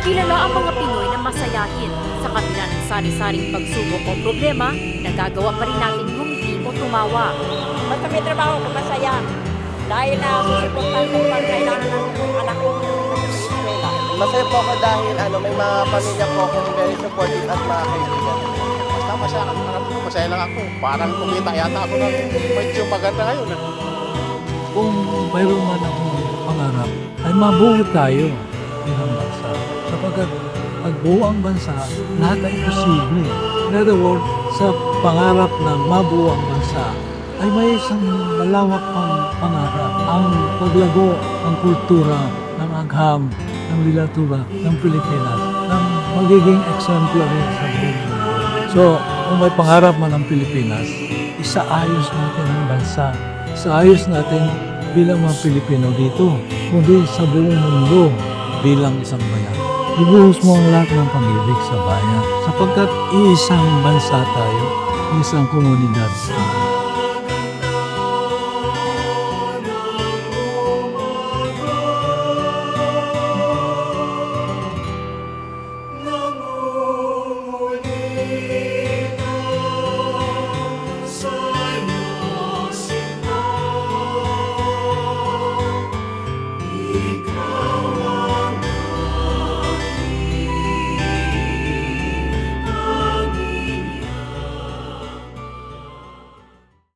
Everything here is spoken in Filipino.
Kilala ang mga Pinoy na masayahin sa kabila ng sari-saring pagsubok o problema, nagagawa pa rin natin ngumiti o tumawa. Basta may trabaho ko, masaya. Dahil na susuportan ko pag kailangan ng anak ko. Masaya po ako dahil ano, may mga pamilya po akong very supportive at mga kaibigan. Basta masaya, masaya lang ako. Parang kumita yata ako ng medyo maganda ngayon. ah. kung mayroon man akong pangarap, ay mabuo tayo bilang bansa. Sapagkat pag buo ang bansa, lahat ay posible. In other words, sa pangarap ng mabuo ang bansa, ay may isang malawak pang pangarap. Ang paglago ng kultura, ng agham, ng literatura ng Pilipinas, ng magiging exemplary sa mundo. So, kung may pangarap man ang Pilipinas, isaayos natin ang bansa sa ayos natin bilang mga Pilipino dito, kundi sa buong mundo bilang isang bayan. Ibuhos mo ang lahat ng pag-ibig sa bayan sapagkat iisang bansa tayo, isang komunidad sa tayo. Eagle.